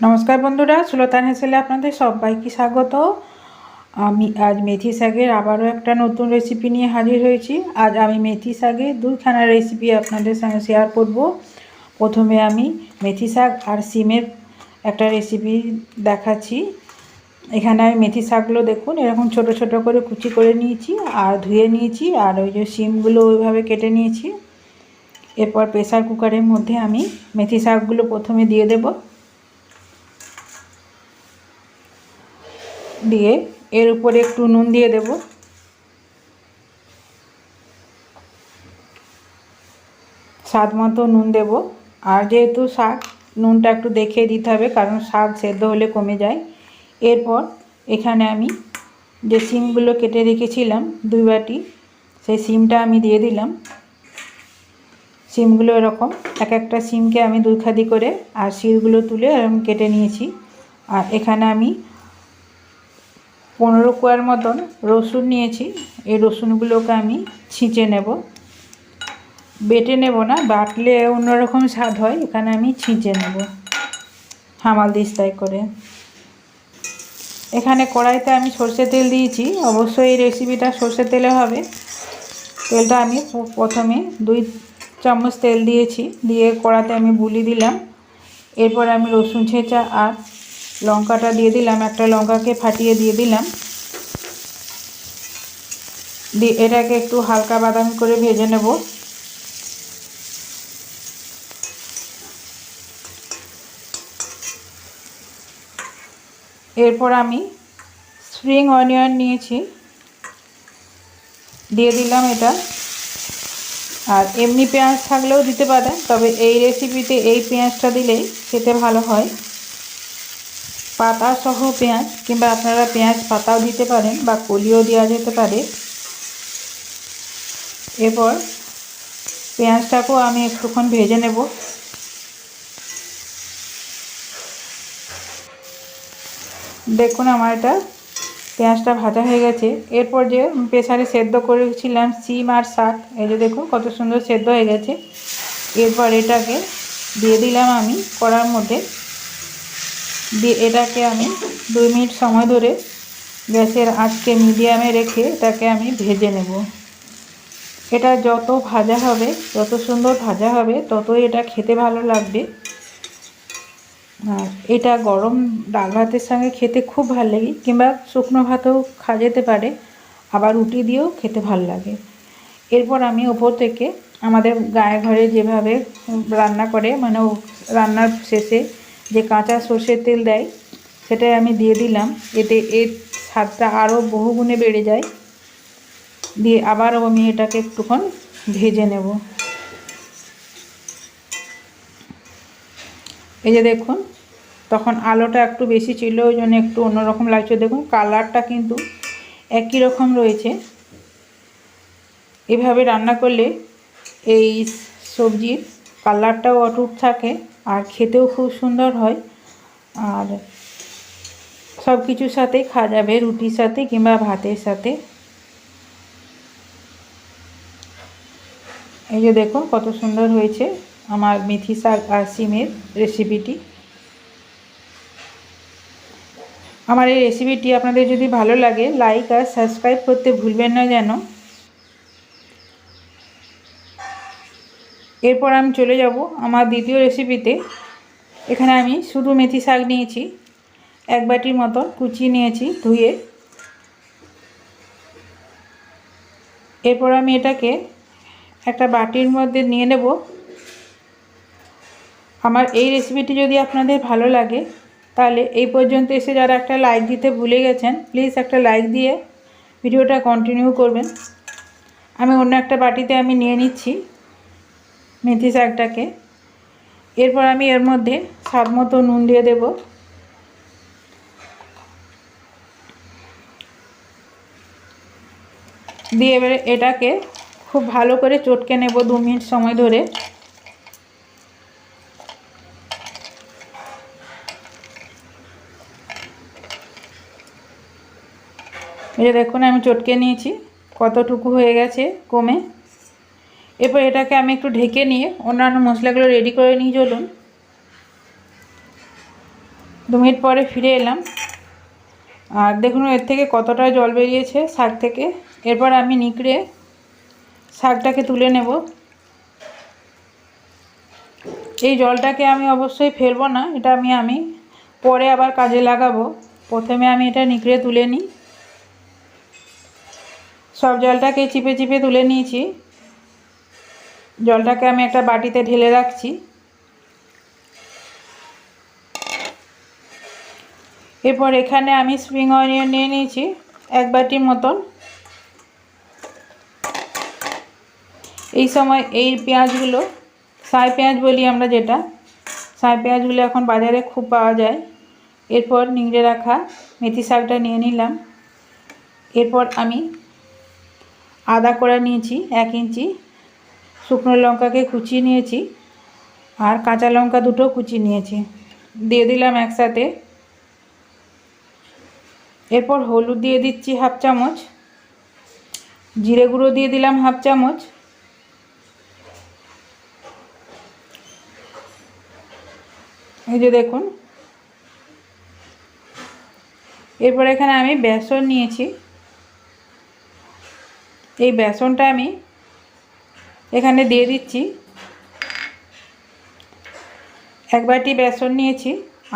নমস্কার বন্ধুরা, সুলতান হেসেলে আপনাদের সবাইকে স্বাগত। আমি আজ মেথি শাকের আবারও একটা নতুন রেসিপি নিয়ে হাজির হয়েছি। আজ আমি মেথি শাকের দুইখানা রেসিপি আপনাদের সঙ্গে শেয়ার করব। প্রথমে আমি মেথি শাক আর সিমের একটা রেসিপি দেখাচ্ছি। এখানে আমি মেথি শাকগুলো দেখুন, এরকম ছোট ছোট করে কুচি করে নিয়েছি আর ধুয়ে নিয়েছি আর ওই যে সিমগুলো ওইভাবে কেটে নিয়েছি। এরপর প্রেসার কুকারের মধ্যে আমি মেথি শাকগুলো প্রথমে দিয়ে দেবো। দিয়ে এর উপরে একটু নুন দিয়ে দেব। স্বাদ মতো নুন দেব। আর যেহেতু শাক, নুনটা একটু দেখে দিতে হবে, কারণ শাক সেদ্ধ হলে কমে যায়। এরপর এখানে আমি যে সিমগুলো কেটে রেখেছিলাম দুই বাটি, সেই সিমটা আমি দিয়ে দিলাম। সিমগুলো এরকম, এক একটা সিমকে আমি দুই খাদি করে আর শিরগুলো তুলে এরকম কেটে নিয়েছি। আর এখানে আমি পনেরো কোয়ার মতন রসুন নিয়েছি। এই রসুনগুলোকে আমি ছিঁচে নেব। বেটে নেব না, বাটলে অন্যরকম স্বাদ হয়, এখানে আমি ছিঁচে নেব। হামাল দিস্তায় করে। এখানে কড়াইতে আমি সর্ষে তেল দিয়েছি। অবশ্যই এই রেসিপিটা সর্ষে তেলে হবে। তেলটা আমি প্রথমে দুই চামচ তেল দিয়েছি। দিয়ে কড়াতে আমি বুলি দিলাম। এরপর আমি রসুন ছেঁচা আর লঙ্কাটা দিয়ে দিলাম, একটা লঙ্কাকে ফাটিয়ে দিয়ে দিলাম। দিয়ে এটাকে একটু হালকা বাদামি করে ভেজে নেব। এরপর আমি স্প্রিং অনিয়ন নিয়েছি। দিয়ে দিলাম এটা। আর এমনি পেঁয়াজ থাকলেও দিতে পারেন, তবে এই রেসিপিতে এই পেঁয়াজটা দিলেই খেতে ভালো হয়। পাতা সহ পেঁয়াজ কিংবা আপনারা পেঁয়াজ পাতাও দিতে পারেন বা কলিও দেওয়া যেতে পারে। এরপর পেঁয়াজটাকেও আমি একটুক্ষণ ভেজে নেব। দেখুন আমার এটা পেঁয়াজটা ভাজা হয়ে গেছে। এরপর যে প্রেসারে সেদ্ধ করেছিলাম সিম আর শাক, এই যে দেখুন কত সুন্দর সেদ্ধ হয়ে গেছে। এরপর এটাকে দিয়ে দিলাম আমি কড়ার মধ্যে। দিয়ে এটাকে আমি দুই মিনিট সময় ধরে গ্যাসের আঁচকে মিডিয়ামে রেখে এটাকে আমি ভেজে নেব। এটা যত ভাজা হবে, যত সুন্দর ভাজা হবে, ততই এটা খেতে ভালো লাগবে। আর এটা গরম ডাল ভাতের সঙ্গে খেতে খুব ভালো লাগে, কিংবা শুকনো ভাতেও খাওয়া যেতে পারে, আবার রুটি দিয়েও খেতে ভালো লাগে। এরপর আমি ওপর থেকে আমাদের গায়ে ঘরে যেভাবে রান্না করে মানে রান্নার শেষে যে কাঁচা সর্ষের তেল দেয়, সেটাই আমি দিয়ে দিলাম। এতে এর স্বাদটা আরও বহুগুণে বেড়ে যায়। দিয়ে আবারও আমি এটাকে একটুক্ষণ ভেজে নেব। এই যে দেখুন, তখন আলোটা একটু বেশি ছিল, ওই জন্য একটু অন্যরকম লাগছে। দেখুন, কালারটা কিন্তু একই রকম রয়েছে। এভাবে রান্না করলে এই সবজির কালারটাও অটুট থাকে আর খেতেও খুব সুন্দর হয়। আর সব কিছুর সাথেই খাওয়া যাবে রুটির সাথে কিংবা ভাতের সাথে। এই যে দেখুন কত সুন্দর হয়েছে আমার মেথি শাক আর সিমের রেসিপিটি আমার এই রেসিপিটি আপনাদের যদি ভালো লাগে লাইক আর সাবস্ক্রাইব করতে ভুলবেন না যেন। এরপর আমি চলে যাব আমার দ্বিতীয় রেসিপিতে এখানে আমি শুধু মেথি শাক নিয়েছি, এক বাটির মতো কুচি নিয়েছি ধুয়ে। এরপর আমি এটাকে একটা বাটির মধ্যে নিয়ে নেব। আমার এই রেসিপিটি যদি আপনাদের ভালো লাগে, তাহলে এই পর্যন্ত এসে যারা একটা লাইক দিতে ভুলে গেছেন প্লিজ একটা লাইক দিয়ে ভিডিওটা কন্টিনিউ করবেন। আমি অন্য একটা বাটিতে আমি নিয়ে নিচ্ছি। মেথি শাকটাকে এরপর আমি এর মধ্যে স্বাদ মতো নুন দিয়ে দেব। দিয়ে এবারে এটাকে খুব ভালো করে চটকে নেব দু মিনিট সময় ধরে। এই দেখুন আমি চটকে নিয়েছি, কতটুকু হয়ে গেছে কমে। এরপর এটাকে আমি একটু ঢেকে নিয়ে অন্যান্য মশলাগুলো রেডি করে নিয়ে চলুন। দু মিনিট পরে ফিরে এলাম। আর দেখুন, এর থেকে কতটা জল বেরিয়েছে শাক থেকে। এরপর আমি নিকড়ে শাকটাকে তুলে নেব। এই জলটাকে আমি অবশ্যই ফেলব না, এটা আমি আমি পরে আবার কাজে লাগাবো। প্রথমে আমি এটা নিকড়ে তুলে নিই। সব জলটাকে চিপে চিপে তুলে নিয়েছি। জলটাকে আমি একটা বাটিতে ঢেলে রাখছি। এরপর এখানে আমি স্প্রিং অনিয়ন নিয়ে নিয়েছি, এক বাটির মতন। এই সময় এই পেঁয়াজগুলো, সাই পেঁয়াজ বলি আমরা যেটা, সাই পেঁয়াজগুলো এখন বাজারে খুব পাওয়া যায়। এরপর নিংড়ে রাখা মেথি শাকটা নিয়ে নিলাম। এরপর আমি আদা করা নিয়েছি, এক ইঞ্চি। শুকনো লঙ্কাকে কুচিয়ে নিয়েছি আর কাঁচা লঙ্কা দুটো কুচিয়ে নিয়েছি। দিয়ে দিলাম একসাথে। এরপর হলুদ দিয়ে দিচ্ছি হাফ চামচ। জিরে গুঁড়ো দিয়ে দিলাম হাফ চামচ। এই যে দেখুন। এরপর এখানে আমি বেসন নিয়েছি। এই বেসনটা আমি এখানে দিয়ে দিচ্ছি। এক বাটি বেসন নিয়েছি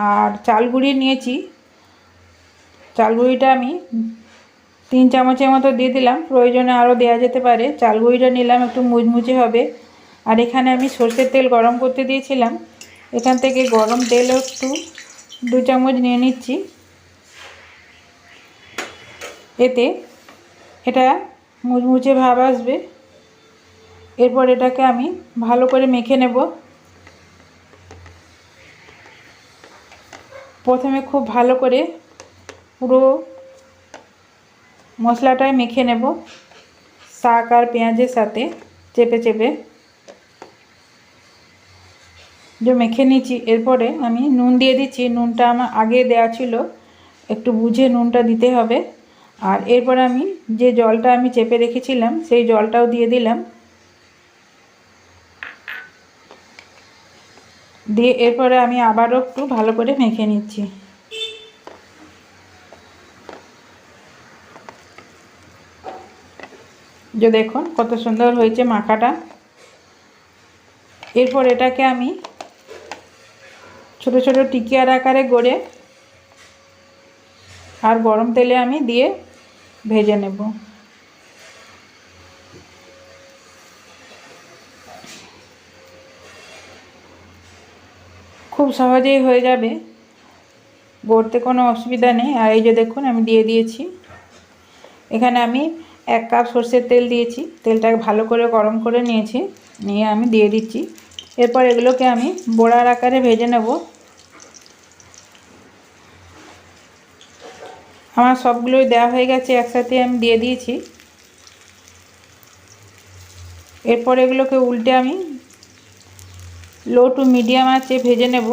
আর চাল গুঁড়ি নিয়েছি। চাল গুঁড়িটা আমি তিন চামচের মতো দিয়ে দিলাম। প্রয়োজনে আরও দেওয়া যেতে পারে। চাল গুঁড়িটা নিলাম, একটু মুচমুচে হবে। আর এখানে আমি সর্ষের তেল গরম করতে দিয়েছিলাম। এখান থেকে গরম তেলও একটু, দু চামচ নিয়ে নিচ্ছি। এতে এটা মুচমুচে ভাব আসবে। এরপর এটাকে আমি ভালো করে মেখে নেব। প্রথমে খুব ভালো করে পুরো মশলাটাই মেখে নেব। শাক আর পেঁয়াজের সাথে চেপে চেপে। যে মেখে নিচ্ছি এরপরে আমি নুন দিয়ে দিচ্ছি। নুনটা আমার আগে দেওয়া ছিল, একটু বুঝে নুনটা দিতে হবে। আর এরপর আমি যে জলটা আমি চেপে রেখেছিলাম, সেই জলটাও দিয়ে দিলাম। দিয়ে এরপরে আমি আবারও একটু ভালো করে মেখে নিচ্ছি। যে দেখুন কত সুন্দর হয়েছে মাখাটা। এরপর এটাকে আমি ছোট ছোট টিকিয়ার আকারে গড়ে আর গরম তেলে আমি দিয়ে ভেজে নেব। সহজেই হয়ে যাবে। গড়তে কোনো অসুবিধা নেই। আর এই যে দেখুন, আমি দিয়ে দিয়েছি। এখানে আমি এক কাপ সর্ষের তেল দিয়েছি। তেলটাকে ভালো করে গরম করে নিয়েছি। নিয়ে আমি দিয়ে দিচ্ছি। এরপর এগুলোকে আমি বোড়ার আকারে ভেজে নেব। আমার সবগুলোই দেওয়া হয়ে গেছে, একসাথে আমি দিয়ে দিয়েছি। এরপর এগুলোকে উল্টে আমি লো টু মিডিয়াম আছে, ভেজে নেব।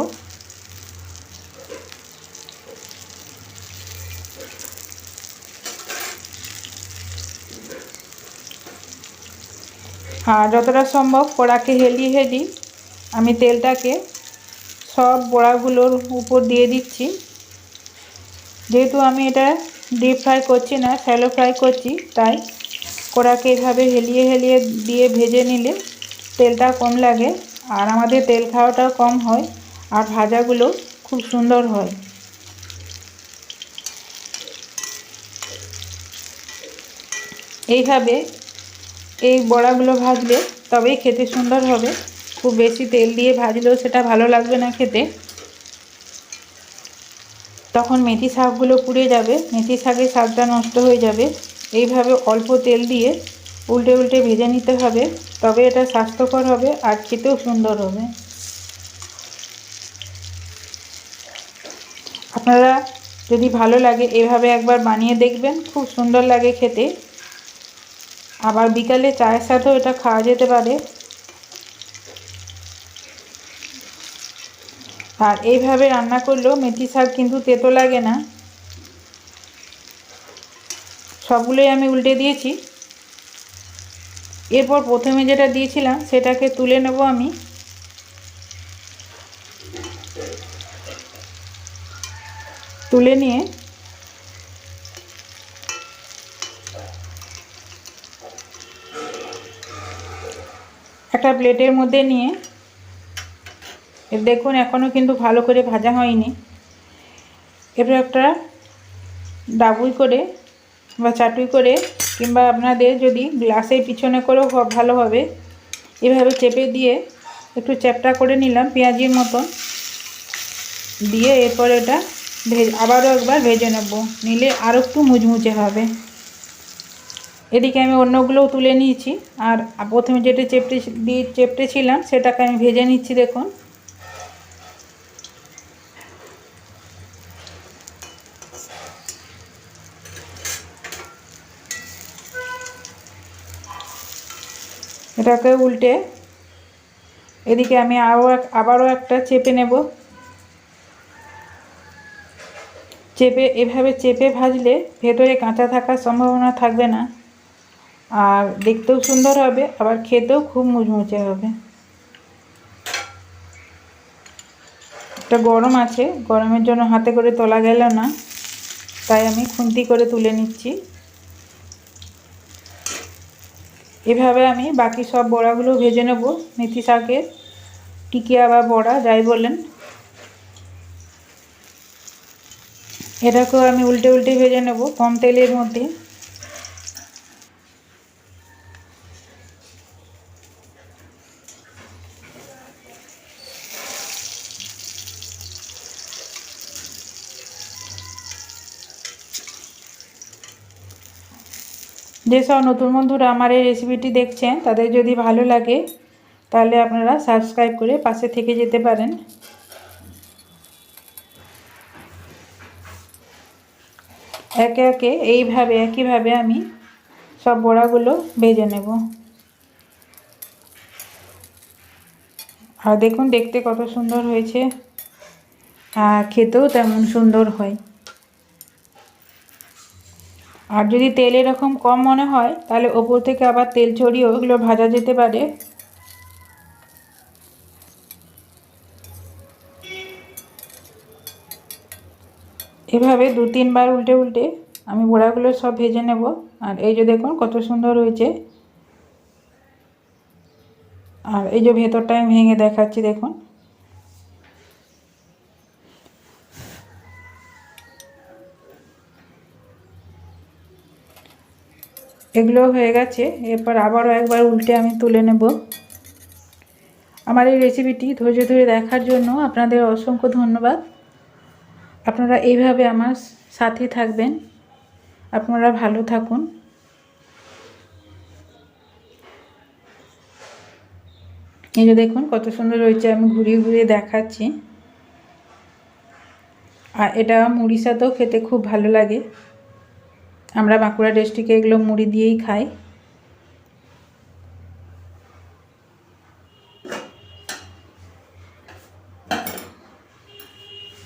আর যতটা সম্ভব কড়াকে হেলিয়ে হেলি আমি তেলটাকে সব বড়াগুলোর উপর দিয়ে দিচ্ছি। যেহেতু আমি এটা ডিপ ফ্রাই করছি না শ্যালো ফ্রাই করছি, তাই কড়াকে এভাবে হেলিয়ে হেলিয়ে দিয়ে ভেজে নিলে তেলটা কম লাগে। আর আমাদের তেল খাওয়াটাও কম হয় আর ভাজাগুলো খুব সুন্দর হয়। এইভাবে এই বড়াগুলো ভাজলে তবেই খেতে সুন্দর হবে। খুব বেশি তেল দিয়ে ভাজলেও সেটা ভালো লাগবে না খেতে। তখন মেথি শাকগুলো পুড়ে যাবে, মেথি শাকের স্বাদটা নষ্ট হয়ে যাবে। এইভাবে অল্প তেল দিয়ে উল্টে উল্টে ভেজে নিতে হবে, তবে এটা স্বাস্থ্যকর হবে আর খেতেও সুন্দর হবে। আপনারা যদি ভালো লাগে এভাবে একবার বানিয়ে দেখবেন, খুব সুন্দর লাগে খেতে। আবার বিকালে চায়ের সাথেও এটা খাওয়া যেতে পারে। আর এইভাবে রান্না করলেও মেথি শাক কিন্তু তেতো লাগে না। সবগুলোই আমি উল্টে দিয়েছি। এরপর প্রথমে যেটা দিয়েছিলাম, সেটাকে তুলে নেব আমি। তুলে নিয়ে একটা প্লেটের মধ্যে নিয়ে, দেখুন এখনও কিন্তু ভালো করে ভাজা হয়নি। এবার একটা ডাবুই করে বা চাটুই করে কিংবা আপনাদের যদি গ্লাসের পিছনে করেও ভালো হবে, এভাবে চেপে দিয়ে একটু চ্যাপটা করে নিলাম পেঁয়াজির মতন। দিয়ে এরপর এটা ভেজ আবারও একবার ভেজে নেব, নিলে আরও একটু মুচমুচে হবে। এদিকে আমি অন্যগুলোও তুলে নিয়েছি, আর প্রথমে যেটা চেপটে দিয়ে চেপটেছিলাম সেটাকে আমি ভেজে নিচ্ছি দেখুন। এটাকে উল্টে। এদিকে আমি আরও এক, আবারও একটা চেপে নেব। চেপে, এভাবে চেপে ভাজলে ভেতরে কাঁচা থাকার সম্ভাবনা থাকবে না। আর দেখতেও সুন্দর হবে, আবার খেতেও খুব মুচমুচে হবে। একটা গরম আছে, গরমের জন্য হাতে করে তোলা গেল না, তাই আমি খুন্তি করে তুলে নিচ্ছি। এভাবে আমি বাকি সব বড়াগুলো ভেজে নেব। মেথি শাকের টিকিয়া বা বড়া, যাই বলেন। এটাকেও আমি উল্টে উল্টে ভেজে নেব কম তেলের মধ্যে। যেসব নতুন বন্ধুরা আমার এই রেসিপিটি দেখছেন, তাদের যদি ভালো লাগে, তাহলে আপনারা সাবস্ক্রাইব করে পাশে থেকে যেতে পারেন। একে একে, এইভাবে, একইভাবে আমি সব বড়াগুলো ভেজে নেব। আর দেখুন, দেখতে কত সুন্দর হয়েছে। আর খেতেও তেমন সুন্দর হয়। আর যদি তেল এরকম কম মনে হয়, তাহলে ওপর থেকে আবার তেল ছড়িয়ে ওগুলো ভাজা যেতে পারে। এভাবে দু তিনবার উল্টে উল্টে আমি বড়াগুলো সব ভেজে নেব। আর এই যে দেখুন কত সুন্দর হয়েছে। আর এই যে ভেতরটা আমি ভেঙে দেখাচ্ছি দেখুন। এগুলো হয়ে গেছে। এরপর আবারও একবার উল্টে আমি তুলে নেব। আমার এই রেসিপিটি ধৈর্য ধরে দেখার জন্য আপনাদের অসংখ্য ধন্যবাদ। আপনারা এইভাবে আমার সাথে থাকবেন। আপনারা ভালো থাকুন। এই যে দেখুন, কত সুন্দর হয়েছে, আমি ঘুরিয়ে ঘুরিয়ে দেখাচ্ছি। আর এটা মুড়ির সাথেও খেতে খুব ভালো লাগে। আমরা বাঁকুড়া ডিস্ট্রিক্টে এগুলো মুড়ি দিয়েই খাই।